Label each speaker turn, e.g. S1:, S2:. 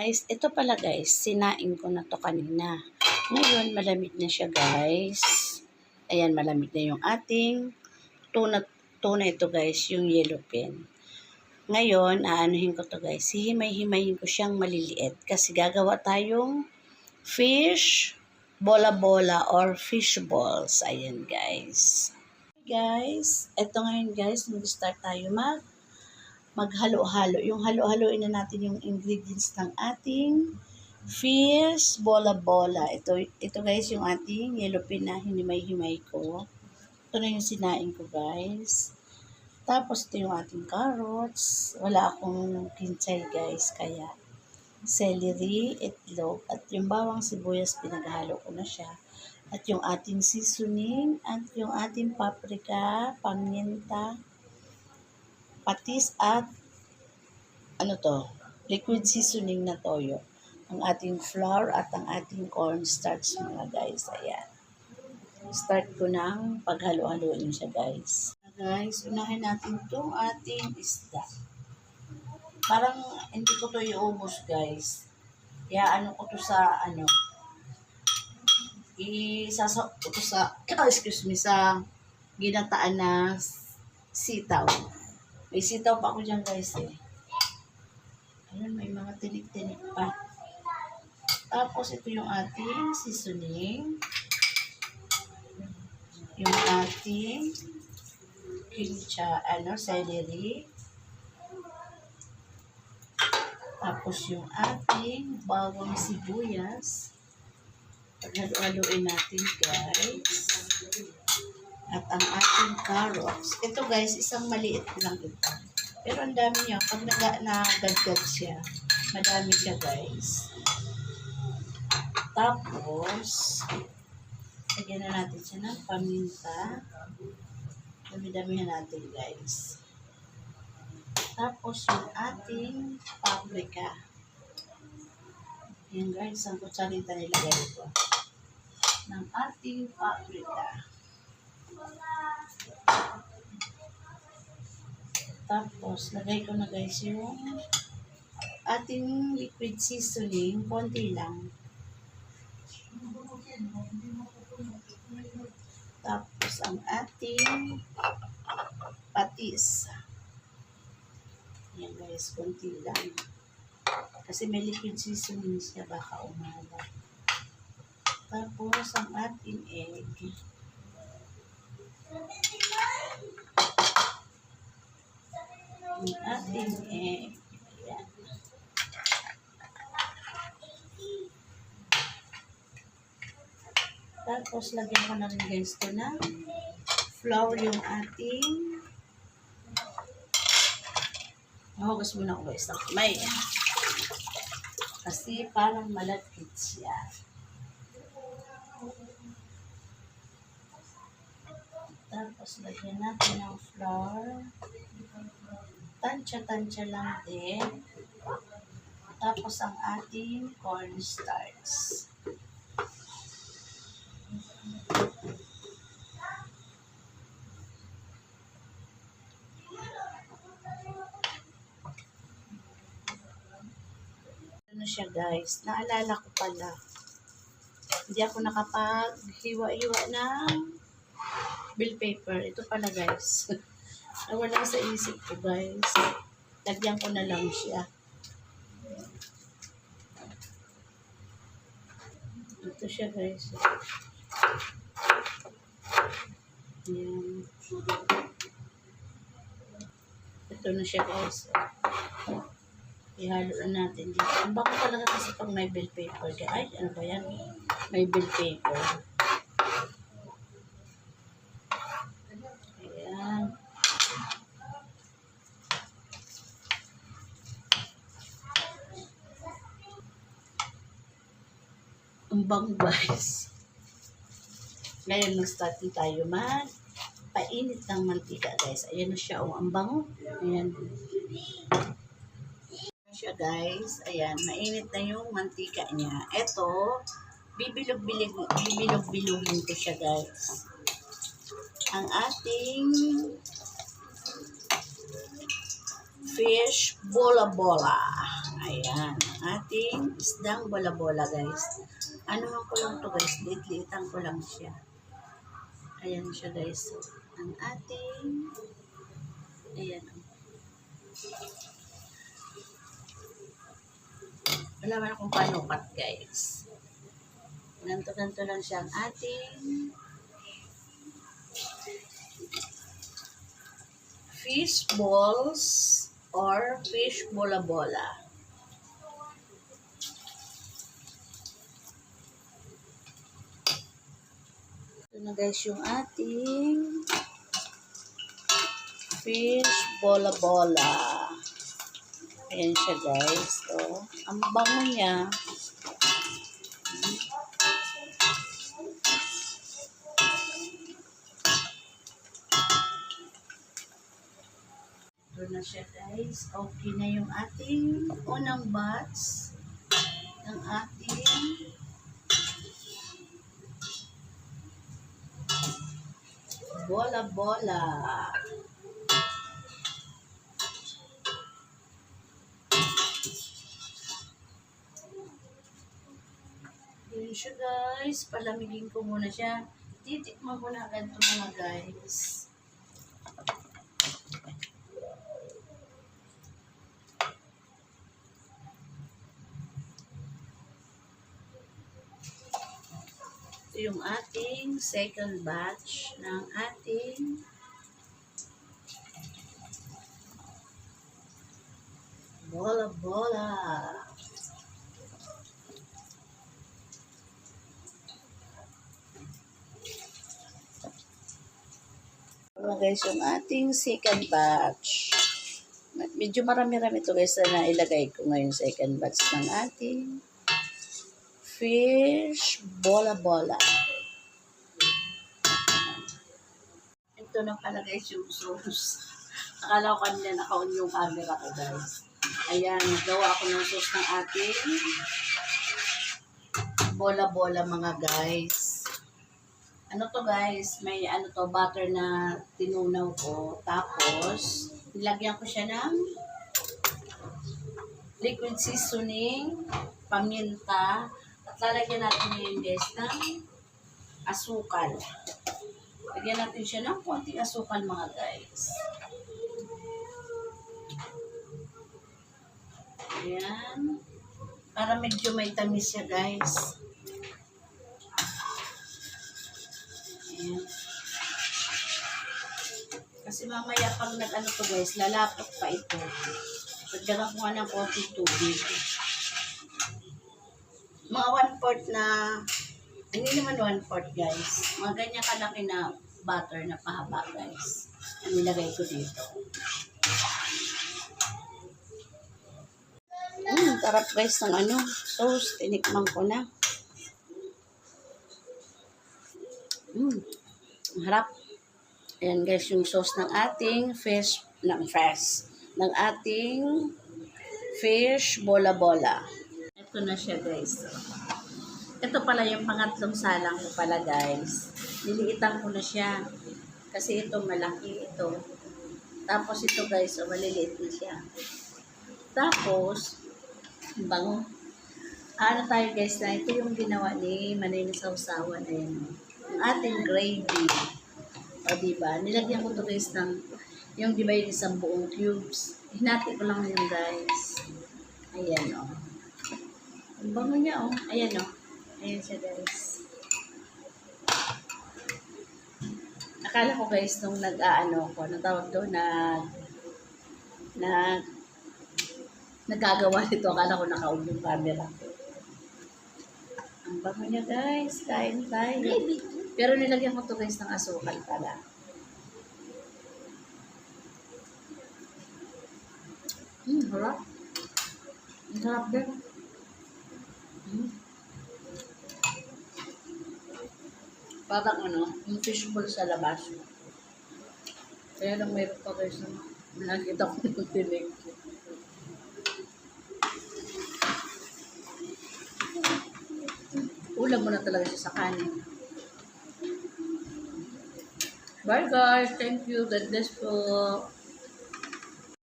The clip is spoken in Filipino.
S1: guys, ito pala guys, sinain ko na to kanina. Ngayon, malamig na siya guys. Ayan, malamig na yung ating tuna, tuna ito guys, yung yellow pin. Ngayon, aanuhin ko to guys. Hihimay-himayin ko siyang maliliit kasi gagawa tayong fish bola-bola or fish balls. Ayan guys. Guys, ito ngayon guys, mag-start tayo mag maghalo-halo. Yung halo-haloin na natin yung ingredients ng ating fish bola-bola. Ito, ito guys, yung ating yellow pin na hinimay-himay ko. Ito na yung sinain ko guys. Tapos ito yung ating carrots. Wala akong kinchay guys, kaya celery, itlog, at yung bawang sibuyas pinaghalo ko na siya. At yung ating seasoning, at yung ating paprika, paminta, patis at ano to, liquid seasoning na toyo. Ang ating flour at ang ating cornstarch mga guys. Ayan. Start ko ng paghalo-haloin siya guys. Guys, unahin natin itong ating isda. Parang hindi ko to iubos guys. Kaya ano ko to sa ano, isasa ko to sa, excuse me, sa ginataan na sitaw. May sitaw pa ako dyan guys eh. Ayun, may mga tinik-tinik pa. Tapos ito yung ating seasoning. Yung ating kimcha, ano, celery. Tapos yung ating bawang sibuyas. Paghalo-haloin natin guys. At ang ating carrots. Ito guys, isang maliit lang ito. Pero ang dami niya. Pag naga, nagadgad siya, madami siya guys. Tapos, lagyan na natin siya ng paminta. Dami-damihan natin guys. Tapos yung ating paprika. Yan guys, ang kutsarita nilagay ko. Ng ating paprika. Tapos, lagay ko na guys yung ating liquid seasoning, konti lang. Tapos, ang ating patis. Yan guys, konti lang. Kasi may liquid seasoning siya, baka umala. Tapos, ang ating egg. Ang ating egg. Ayan. Tapos, lagyan ko na rin guys ito na flour yung ating Mahugas muna ako guys ng kamay. Kasi parang malagkit siya. Tapos lagyan natin ng flour. Tansya-tansya lang din. Tapos ang ating cornstarch. ano siya guys, naalala ko pala. Hindi ako nakapag-hiwa-hiwa ng bill paper. Ito pala guys. Nawala sa isip ko guys. Lagyan ko na lang siya. Ito siya guys. Yan. Ito na siya guys. Ihalo na natin dito. Ang bako talaga kasi pag may bill paper. Ay, ano ba yan? May bill paper. Ayan. Ang bango guys. Ngayon, mag-start tayo mag painit ng mantika guys. Ayan na siya. Oh, ang bango. Ayan siya guys. Ayan, mainit na yung mantika niya. Ito, bibilog-bilog, bibilog-bilogin ko siya guys. Ang ating fish bola-bola. Ayan, ating isdang bola-bola, guys. Ano ko lang to, guys? Liit-liitan ko lang siya. Ayan siya, guys. Ang ating... Ayan. Wala man akong panukat, guys. Ganto-ganto lang siya ang ating fish balls or fish bola-bola. Ito na guys yung ating fish bola-bola. Ayan siya guys. So, ang bango niya. Ito na siya guys. Okay na yung ating unang batch ng ating bola-bola. Yun siya guys. Palamigin ko muna siya. Titikman ko na agad ito mga guys. Yung ating second batch ng ating bola-bola. Ano guys, yung ating second batch. Medyo marami-rami ito guys na nailagay ko ngayon second batch ng ating fish bola-bola. Ito na pala guys yung sauce. Akala ko kanina naka-on yung camera ko guys. Ayan, nagawa ko ng sauce ng ating bola-bola mga guys. Ano to guys, may ano to, butter na tinunaw ko. Tapos, nilagyan ko siya ng liquid seasoning, paminta, lalagyan natin ngayon guys ng asukal. Lagyan natin siya ng konting asukal mga guys. Ayan. Para medyo may tamis siya guys. Ayan. Kasi mamaya pag nag-ano to guys, lalapot pa ito. Pagdagan ko nga ng konting tubig. Mga one-fourth na, hindi naman one-fourth guys. Mga ganyan kalaki na butter na pahaba guys. Ang nilagay ko dito. Mm, tarap guys ng ano, sauce. Tinikman ko na. Mm, harap. Ayan guys, yung sauce ng ating fish, ng fish, ng ating fish bola-bola. Ito na siya guys. Ito pala yung pangatlong salang ko pala guys. Niliitan ko na siya. Kasi ito malaki ito. Tapos ito guys, oh, maliliit na siya. Tapos, ang bango. Ano tayo guys na ito yung ginawa ni Manay na Sausawan. Ayan. Ang ating gravy. O diba? Nilagyan ko to guys ng yung diba yung isang buong cubes. Hinati ko lang yun guys. Ayan o. Ang bango niya o. Ayan o. Ayan siya guys. Akala ko guys nung nag-aano ko, natawag doon nag nag nagagawa nito. Akala ko naka-on yung camera ko. Ang bango niya guys. Kain tayo. Pero nilagyan ko to guys ng asukal pala. Hmm, harap. Ang sarap din. Hmm. Parang ano, yung fishbowl sa labas. Kaya lang mayroon pa guys na nakita ko yung tinig. Ulam mo na talaga siya sa kanin. Bye guys. Thank you. God bless po.